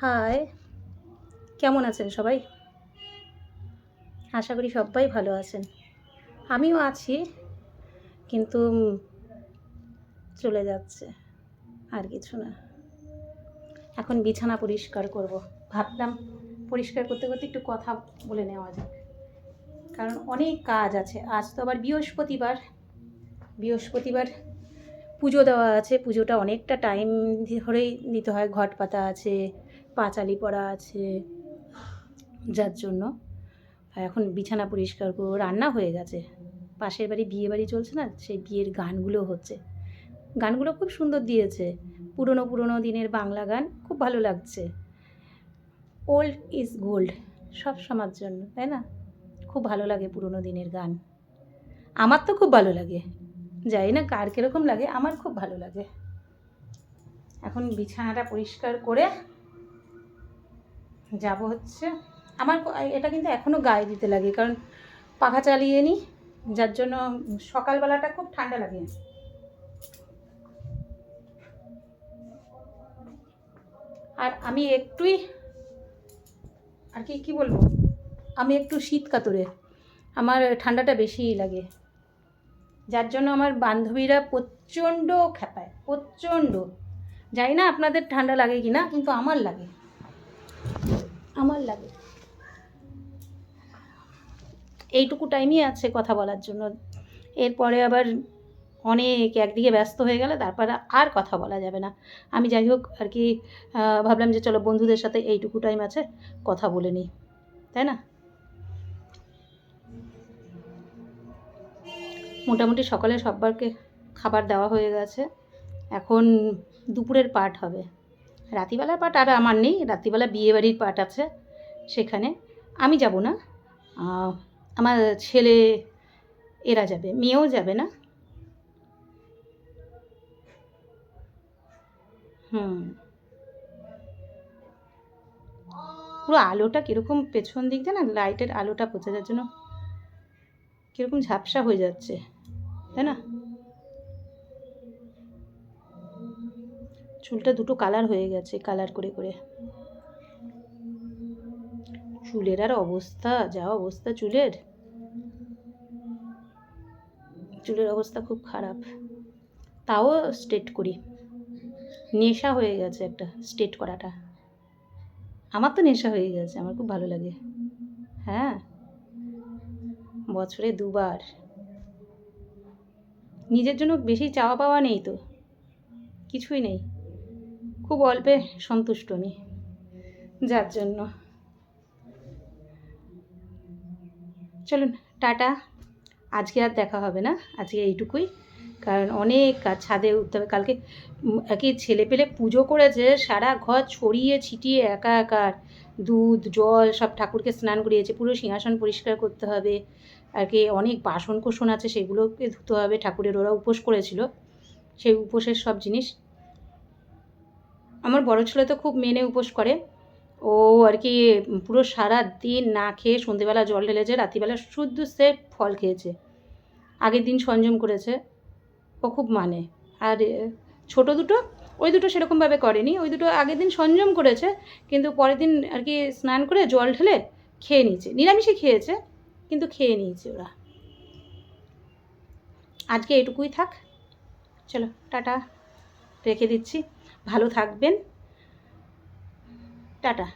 High. কেমন আছেন সবাই? আশা করি সবাই ভালো আছেন। আমিও আছি, কিন্তু চলে যাচ্ছে, আর কিছু না। এখন বিছানা পরিষ্কার করব। ভাবলাম পরিষ্কার করতে করতে একটু কথা বলে নেওয়া যাক। কারণ অনেক কাজ আছে। আজ তো আবার বৃহস্পতিবার। বৃহস্পতিবার পুজো দেওয়া আছে। পুজোটা অনেকটা টাইম ধরেই নিতে হয়। ঘট পাতা আছে পাঁচালি পড়া আছে যার জন্য। এখন বিছানা পরিষ্কার করব। রান্না হয়ে গেছে। পাশের বাড়ি বিয়ে বাড়ি চলছে না, সেই বিয়ের গানগুলো হচ্ছে। গানগুলো খুব সুন্দর দিয়েছে। পুরনো পুরনো দিনের বাংলা গান খুব ভালো লাগছে। ওল্ড ইজ গোল্ড সব সময়ের জন্য, তাই না? খুব ভালো লাগে পুরনো দিনের গান। আমার তো খুব ভালো লাগে। যাই না কার কীরকম লাগে, আমার খুব ভালো লাগে। এখন বিছানাটা পরিষ্কার করে যাব হচ্ছে। আমার এটা কিন্তু এখনও গায়ে দিতে লাগে, কারণ পাখা চালিয়ে নিই যার জন্য সকালবেলাটা খুব ঠান্ডা লাগে। আর আমি একটুই, আর কি কি বলব? আমি একটু শীত কাতরে, আমার ঠান্ডাটা বেশিই লাগে। যার জন্য আমার বান্ধবীরা প্রচণ্ড খেপায় প্রচণ্ড। জানি না আপনাদের ঠান্ডা লাগে কি না কিন্তু আমার লাগে। আমার লাগে। এইটুকু টাইমই আছে কথা বলার জন্য। এরপরে আবার অনেক একদিকে ব্যস্ত হয়ে গেলে তারপরে আর কথা বলা যাবে না। আমি যাই হোক আর কি ভাবলাম যে চলো বন্ধুদের সাথে এইটুকু টাইম আছে, কথা বলে নিই। তাই না? মোটামুটি সকালে সবারকে খাবার দেওয়া হয়ে গেছে। এখন দুপুরের পাঠ হবে। রাতিবেলার পাঠ আর আমার নেই, রাত্রিবেলা বিয়েবাড়ির পাঠ আছে সেখানে। আমি যাব না। আমার ছেলে এরা যাবে, মেয়েও যাবে না। হুম। পুরো আলোটা কীরকম পেছন দিক না, লাইটের আলোটা পচে যাওয়ার জন্য কীরকম ঝাপসা হয়ে যাচ্ছে, তাই না? চুলটা দুটো কালার হয়ে গেছে কালার করে করে। চুলের আর অবস্থা, যা অবস্থা চুলের। চুলের অবস্থা খুব খারাপ। তাও স্ট্রেট করি। নেশা হয়ে গেছে একটা স্ট্রেট করাটা। আমার তো নেশা হয়ে গেছে, আমার খুব ভালো লাগে। হ্যাঁ। বছরে দুবার। নিজের জন্য বেশি চাওয়া পাওয়া নেই তো। কিছুই নেই। খুব অল্পে সন্তুষ্ট আমি, যার জন্য। চলুন, টাটা। আজকে আর দেখা হবে না, আজকে এইটুকুই। কারণ অনেক কাজ, ছাদে উঠতে হবে। কালকে একই ছেলে পেলে পুজো করেছে, সারা ঘর ছড়িয়ে ছিটিয়ে একা একার। দুধ, জল, সব ঠাকুরকে স্নান করিয়েছে, পুরো সিংহাসন পরিষ্কার করতে হবে। আর কি, অনেক বাসন কোসন আছে, সেগুলোকে ধুতে হবে। ঠাকুরের ওরা উপোস করেছিল। সেই উপোসের সব জিনিস আমার বড় ছেলে তো খুব মেনে উপোস করে। ও আর কি পুরো সারা দিন না খেয়ে সন্ধেবেলা জল ঢেলেছে রাত্রিবেলা শুদ্ধ সে ফল খেয়েছে। আগের দিন সংযম করেছে। ও খুব মানে। আর ছোট দুটো, ওই দুটো সেরকমভাবে করেনি। ওই দুটো আগের দিন সংযম করেছে, কিন্তু পরের দিন আর কি স্নান করে জল ঢেলে খেয়ে নিয়েছে। নিরামিষই খেয়েছে, কিন্তু খেয়ে নিয়েছে ওরা। আজকে এটুকুই থাক। চলো, টাটা। রেখে দিচ্ছি। ভালো থাকবেন। টাটা।